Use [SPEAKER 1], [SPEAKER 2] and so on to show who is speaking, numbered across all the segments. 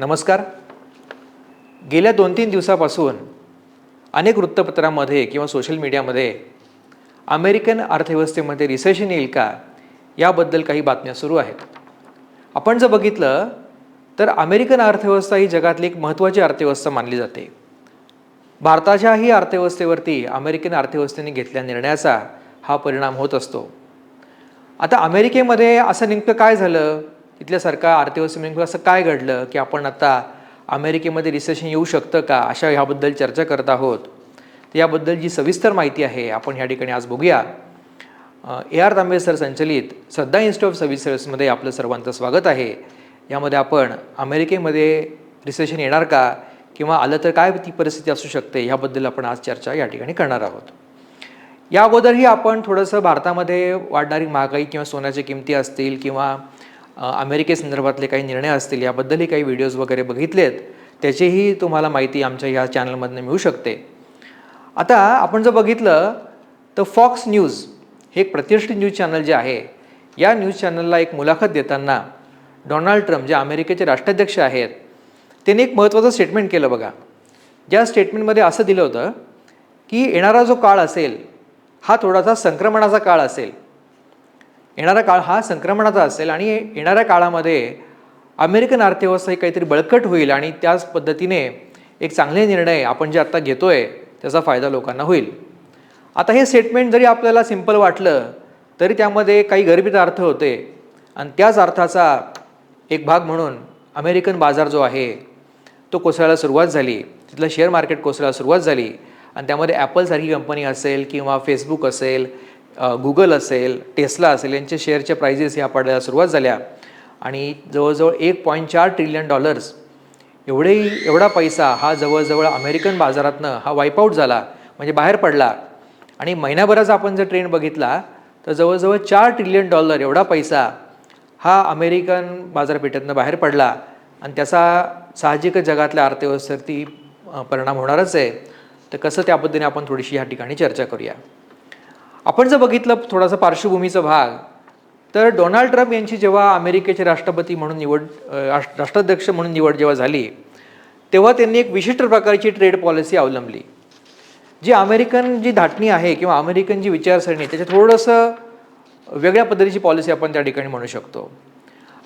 [SPEAKER 1] नमस्कार. गेल्या दोन तीन दिवसापासून अनेक वृत्तपत्रांमध्ये किंवा सोशल मीडियामध्ये अमेरिकन अर्थव्यवस्थेमध्ये रिसेशन येईल का याबद्दल काही बातम्या सुरू आहेत. आपण जर बघितलं तर अमेरिकन अर्थव्यवस्था ही जगातली एक महत्त्वाची अर्थव्यवस्था मानली जाते. भारताच्याही अर्थव्यवस्थेवरती अमेरिकन अर्थव्यवस्थेने घेतलेल्या निर्णयाचा हा परिणाम होत असतो. आता अमेरिकेमध्ये असं नेमकं काय झालं? इथल्यासारखा अर्थव्यवस्थेमध्ये नेमकं असं काय घडलं की आपण आता अमेरिकेमध्ये रिसेशन येऊ शकतं का अशा ह्याबद्दल चर्चा करत आहोत? तर याबद्दल जी सविस्तर माहिती आहे आपण ह्या ठिकाणी आज बघूया. ए आर तांबे सर संचलित श्रद्धा इन्स्टिट्यूट ऑफ सर्व्हिसेसमध्ये आपलं सर्वांचं स्वागत आहे. यामध्ये आपण अमेरिकेमध्ये रिसेशन येणार का किंवा आलं तर काय ती परिस्थिती असू शकते ह्याबद्दल आपण आज चर्चा या ठिकाणी करणार आहोत. या अगोदरही आपण थोडंसं भारतामध्ये वाढणारी महागाई किंवा सोन्याच्या किमती असतील किंवा अमेरिकेसंदर्भातले काही निर्णय असतील याबद्दलही काही व्हिडिओज वगैरे बघितलेत त्याचीही तुम्हाला माहिती आमच्या ह्या चॅनलमधनं मिळू शकते. आता आपण जर बघितलं तर फॉक्स न्यूज हे एक प्रतिष्ठित न्यूज चॅनल जे आहे या न्यूज चॅनलला एक मुलाखत देताना डोनाल्ड ट्रम्प जे अमेरिकेचे राष्ट्राध्यक्ष आहेत त्यांनी एक महत्त्वाचं स्टेटमेंट केलं बघा. ज्या स्टेटमेंटमध्ये असं दिलं होतं की येणारा जो काळ असेल हा थोडासा संक्रमणाचा काळ असेल. येणारा काळ हा संक्रमणाचा असेल आणि येणाऱ्या काळामध्ये अमेरिकन अर्थव्यवस्था ही काहीतरी बळकट होईल आणि त्याच पद्धतीने एक चांगले निर्णय आपण जे आत्ता घेतो आहे त्याचा फायदा लोकांना होईल. आता हे स्टेटमेंट जरी आपल्याला सिंपल वाटलं तरी त्यामध्ये काही गर्भित अर्थ होते. आणि त्याच अर्थाचा एक भाग म्हणून अमेरिकन बाजार जो आहे तो कोसळायला सुरुवात झाली. तिथलं शेअर मार्केट कोसळायला सुरुवात झाली. आणि त्यामध्ये ॲपलसारखी कंपनी असेल किंवा फेसबुक असेल गुगल असेल टेस्ला असेल यांच्या शेअरच्या प्राइजेस ह्या पडायला सुरुवात झाल्या. आणि जवळजवळ एक पॉईंट चार ट्रिलियन डॉलर्स एवढे एवढा पैसा हा जवळजवळ अमेरिकन बाजारातनं हा वाईपआउट झाला म्हणजे बाहेर पडला. आणि महिन्याभराचा आपण जर ट्रेंड बघितला तर जवळजवळ चार ट्रिलियन डॉलर एवढा पैसा हा अमेरिकन बाजारपेठेतनं बाहेर पडला. आणि त्याचा साहजिकच जगातल्या अर्थव्यवस्थेवरती परिणाम होणारच आहे. तर कसं त्या पद्धतीने आपण थोडीशी ह्या ठिकाणी चर्चा करूया. आपण जर बघितलं थोडासा पार्श्वभूमीचा भाग तर डोनाल्ड ट्रम्प यांची जेव्हा अमेरिकेचे राष्ट्रपती म्हणून निवड राष्ट्राध्यक्ष म्हणून निवड जेव्हा झाली तेव्हा त्यांनी एक विशिष्ट प्रकारची ट्रेड पॉलिसी अवलंबली जी अमेरिकन जी धाटणी आहे किंवा अमेरिकन जी विचारसरणी आहे त्याच्यात थोडंसं वेगळ्या पद्धतीची पॉलिसी आपण त्या ठिकाणी म्हणू शकतो.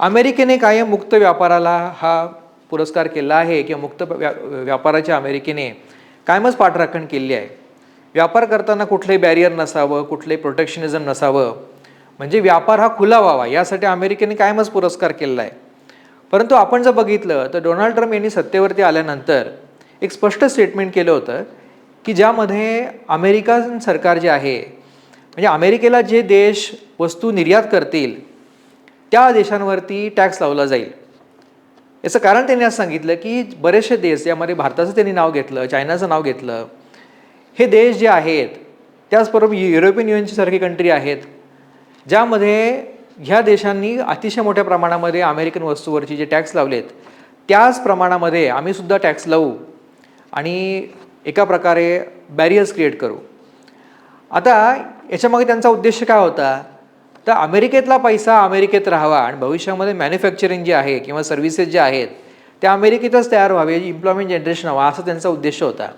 [SPEAKER 1] अमेरिकेने कायम मुक्त व्यापाराला हा पुरस्कार केला आहे किंवा मुक्त व्या व्यापाराच्या अमेरिकेने कायमच पाठराखण केली आहे. व्यापार करताना कुठलंही बॅरियर नसावं कुठलंही प्रोटेक्शनिझम नसावं म्हणजे व्यापार हा खुला व्हावा यासाठी अमेरिकेने कायमच पुरस्कार केलेला आहे. परंतु आपण जर बघितलं तर डोनाल्ड ट्रम्प यांनी सत्तेवरती आल्यानंतर एक स्पष्ट स्टेटमेंट केलं होतं की ज्यामध्ये अमेरिकन सरकार जे आहे म्हणजे अमेरिकेला जे देश वस्तू निर्यात करतील त्या देशांवरती टॅक्स लावला जाईल. याचं कारण त्यांनी असं सांगितलं की बरेचसे देश यामध्ये भारताचं त्यांनी नाव घेतलं चायनाचं नाव घेतलं हे देश जे आहेत त्याचबरोबर यु- युरोपियन युनियनची सारखी कंट्री आहेत ज्यामध्ये ह्या देशांनी अतिशय मोठ्या प्रमाणामध्ये अमेरिकन वस्तूवरची जे टॅक्स लावलेत त्याच प्रमाणामध्ये आम्हीसुद्धा टॅक्स लावू आणि एका प्रकारे बॅरियर्स क्रिएट करू. आता याच्यामागे त्यांचा उद्देश काय होता? तर अमेरिकेतला पैसा अमेरिकेत राहावा आणि भविष्यामध्ये मॅन्युफॅक्चरिंग जे आहे किंवा सर्व्हिसेस जे आहेत त्या अमेरिकेतच तयार व्हावे इम्प्लॉयमेंट जनरेशन व्हावा असा त्यांचा उद्देश होता.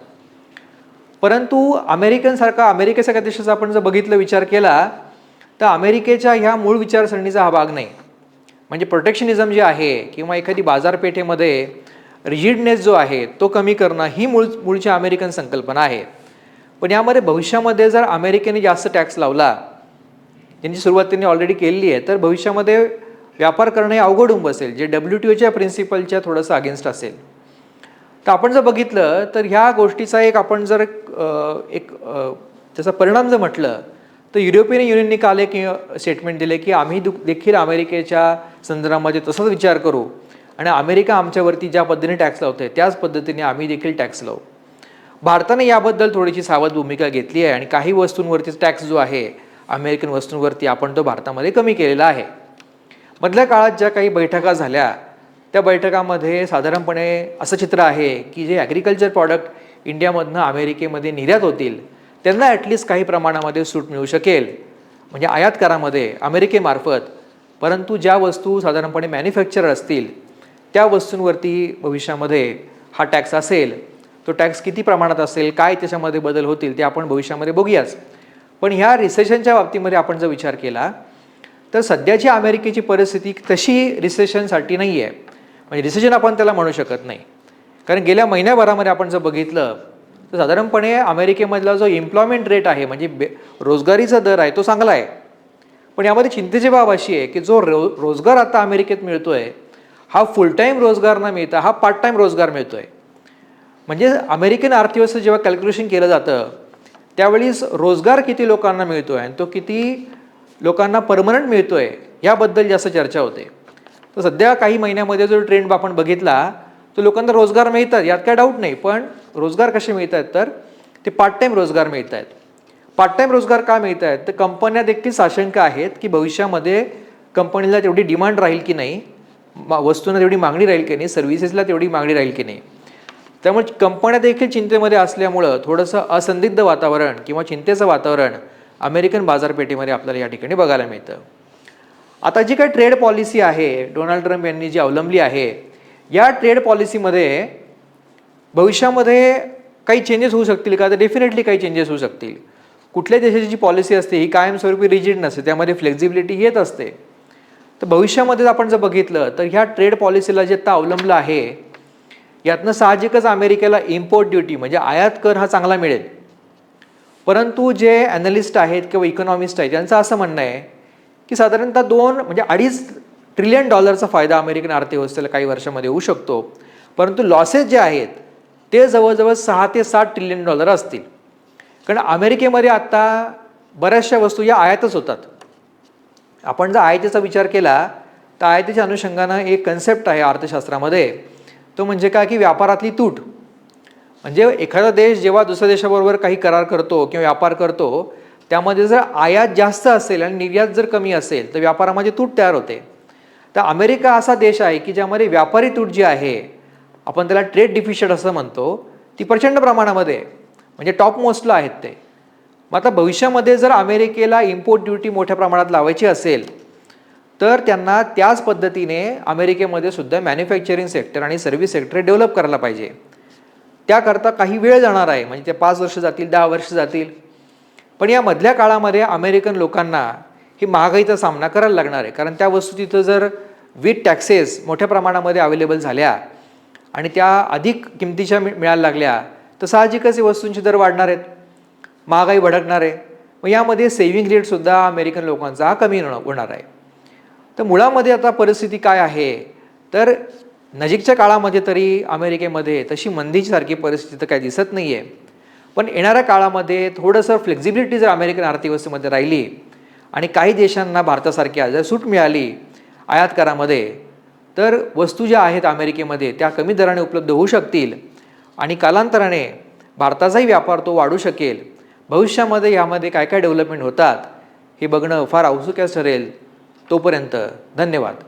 [SPEAKER 1] परंतु अमेरिकनसारखा अमेरिकेसारख्या देशाचा आपण जर बघितलं विचार केला तर अमेरिकेच्या ह्या मूळ विचारसरणीचा हा भाग नाही. म्हणजे प्रोटेक्शनिझम जे आहे किंवा एखादी बाजारपेठेमध्ये रिजिडनेस जो आहे तो कमी करणं ही मूळ मूळची अमेरिकन संकल्पना आहे. पण यामध्ये भविष्यामध्ये जर अमेरिकेने जास्त टॅक्स लावला त्यांची सुरुवात त्यांनी ऑलरेडी केलेली आहे तर भविष्यामध्ये व्यापार करणे अवघड होऊन बसेल. जे डब्ल्यू टी ओच्या प्रिन्सिपलच्या थोडंसं अगेन्स्ट असेल. तर आपण जर बघितलं तर ह्या गोष्टीचा एक आपण जर एक त्याचा परिणाम जर म्हटलं तर युरोपियन युनियनने काल एक स्टेटमेंट दिले की आम्ही दु- देखील अमेरिकेच्या संदर्भामध्ये तसाच विचार करू. आणि अमेरिका आमच्यावरती ज्या पद्धतीने टॅक्स लावते त्याच पद्धतीने आम्ही देखील टॅक्स लावू. भारताने याबद्दल थोडीशी सावध भूमिका घेतली आहे आणि काही वस्तूंवरती टॅक्स जो आहे अमेरिकन वस्तूंवरती आपण तो भारतामध्ये कमी केलेला आहे. मधल्या काळात ज्या काही बैठका झाल्या त्या बैठकामध्ये साधारणपणे असं चित्र आहे की जे ॲग्रिकल्चर प्रॉडक्ट इंडियामधनं अमेरिकेमध्ये निर्यात होतील त्यांना ॲटलिस्ट काही प्रमाणामध्ये सूट मिळू शकेल. म्हणजे आयात करामध्ये अमेरिकेमार्फत परंतु ज्या वस्तू साधारणपणे मॅन्युफॅक्चर असतील त्या वस्तूंवरती भविष्यामध्ये हा टॅक्स असेल. तो टॅक्स किती प्रमाणात असेल काय त्याच्यामध्ये बदल होतील ते आपण भविष्यामध्ये बघूयाच. पण ह्या रिसेशनच्या बाबतीमध्ये आपण जर विचार केला तर सध्याची अमेरिकेची परिस्थिती तशी रिसेशनसाठी नाही आहे म्हणजे डिसिजन आपण त्याला म्हणू शकत नाही. कारण गेल्या महिन्याभरामध्ये आपण जर बघितलं तर साधारणपणे अमेरिकेमधला जो एम्प्लॉयमेंट रेट आहे म्हणजे बे रोजगारीचा दर आहे तो चांगला आहे. पण यामध्ये चिंतेची बाब अशी आहे की जो रो रोजगार आता अमेरिकेत मिळतो आहे हा फुल टाईम रोजगार न मिळता हा पार्ट टाईम रोजगार मिळतो आहे म्हणजे अमेरिकन अर्थव्यवस्था जेव्हा कॅल्क्युलेशन केलं जातं त्यावेळीस रोजगार किती लोकांना मिळतो आहे आणि तो किती लोकांना परमनंट मिळतो आहे याबद्दल जास्त चर्चा होते. तर सध्या काही महिन्यामध्ये जो ट्रेंड आपण बघितला तर लोकांना रोजगार मिळतात यात काय डाऊट नाही. पण रोजगार कसे मिळत आहेत तर ते पार्ट टाईम रोजगार मिळत आहेत पार्ट टाईम रोजगार का मिळत आहेत तर कंपन्या देखील साशंक आहेत की भविष्यामध्ये कंपनीला तेवढी डिमांड राहील की नाही मा- वस्तूंना तेवढी मागणी राहील की नाही सर्व्हिसेसला तेवढी मागणी राहील की नाही. त्यामुळे कंपन्या देखील चिंतेमध्ये असल्यामुळं थोडंसं असंदिग्ध वातावरण किंवा चिंतेचं वातावरण अमेरिकन बाजारपेठेमध्ये आपल्याला या ठिकाणी बघायला मिळतं. आता जी काही ट्रेड पॉलिसी आहे डोनाल्ड ट्रम्प यांनी जी अवलंबली आहे या ट्रेड पॉलिसीमध्ये भविष्यामध्ये काही चेंजेस होऊ शकतील का? तर डेफिनेटली काही चेंजेस होऊ शकतील. कुठल्या देशाची जी पॉलिसी असते ही कायमस्वरूपी रिजिड नसते. त्यामध्ये फ्लेक्झिबिलिटी येत असते. तर भविष्यामध्ये आपण जर बघितलं तर ह्या ट्रेड पॉलिसीला जे आता अवलंबलं आहे यातनं साहजिकच अमेरिकेला इम्पोर्ट ड्युटी म्हणजे आयात कर हा चांगला मिळेल. परंतु जे ॲनलिस्ट आहेत किंवा इकॉनॉमिस्ट आहेत यांचं असं म्हणणं आहे की साधारणतः दोन म्हणजे अडीच ट्रिलियन डॉलरचा फायदा अमेरिकन अर्थव्यवस्थेला काही वर्षामध्ये होऊ शकतो. परंतु लॉसेस जे आहेत ते जवळजवळ सहा ते सात ट्रिलियन डॉलर असतील. कारण अमेरिकेमध्ये आत्ता बऱ्याचशा वस्तू या आयातच होतात. आपण जर आयातीचा विचार केला तर आयातीच्या अनुषंगानं एक कन्सेप्ट आहे अर्थशास्त्रामध्ये. तो म्हणजे काय? की व्यापारातली तूट. म्हणजे एखादा देश जेव्हा दुसऱ्या देशाबरोबर काही करार करतो किंवा व्यापार करतो त्यामध्ये जर आयात जास्त असेल आणि निर्यात जर कमी असेल तर व्यापारामध्ये तूट तयार होते. तर अमेरिका असा देश आहे की ज्यामध्ये व्यापारी तूट जी आहे आपण त्याला ट्रेड डिफिशिट असं म्हणतो ती प्रचंड प्रमाणामध्ये म्हणजे टॉप मोस्टला आहेत ते. मग आता भविष्यामध्ये जर अमेरिकेला इम्पोर्ट ड्युटी मोठ्या प्रमाणात लावायची असेल तर त्यांना त्याच पद्धतीने अमेरिकेमध्ये सुद्धा मॅन्युफॅक्चरिंग सेक्टर आणि सर्व्हिस सेक्टर डेव्हलप करायला पाहिजे. त्याकरता काही वेळ जाणार आहे म्हणजे ते पाच वर्ष जातील दहा वर्ष जातील पण या मधल्या काळामध्ये अमेरिकन लोकांना ही महागाईचा सामना करायला लागणार आहे. कारण त्या वस्तू तिथं जर विथ टॅक्सेस मोठ्या प्रमाणामध्ये अवेलेबल झाल्या आणि त्या अधिक किमतीच्या मि मिळायला लागल्या तर साहजिकच हे वस्तूंचे दर वाढणार आहेत. महागाई भडकणार आहे. मग यामध्ये सेव्हिंग रेटसुद्धा अमेरिकन लोकांचा हा कमी होणं- होणार आहे. तर मुळामध्ये आता परिस्थिती काय आहे? तर नजीकच्या काळामध्ये तरी अमेरिकेमध्ये तशी मंदीसारखी परिस्थिती तर काही दिसत नाही आहे पण येणाऱ्या काळामध्ये थोडंसं फ्लेक्झिबिलिटी जर अमेरिकन अर्थव्यवस्थेमध्ये राहिली आणि काही देशांना भारतासारख्या जर सूट मिळाली आयात करामध्ये तर वस्तू ज्या आहेत अमेरिकेमध्ये त्या कमी दराने उपलब्ध होऊ शकतील आणि कालांतराने भारताचाही व्यापार तो वाढू शकेल. भविष्यामध्ये यामध्ये काय काय डेव्हलपमेंट होतात हे बघणं फार औत्सुक्यास ठरेल तोपर्यंत. धन्यवाद.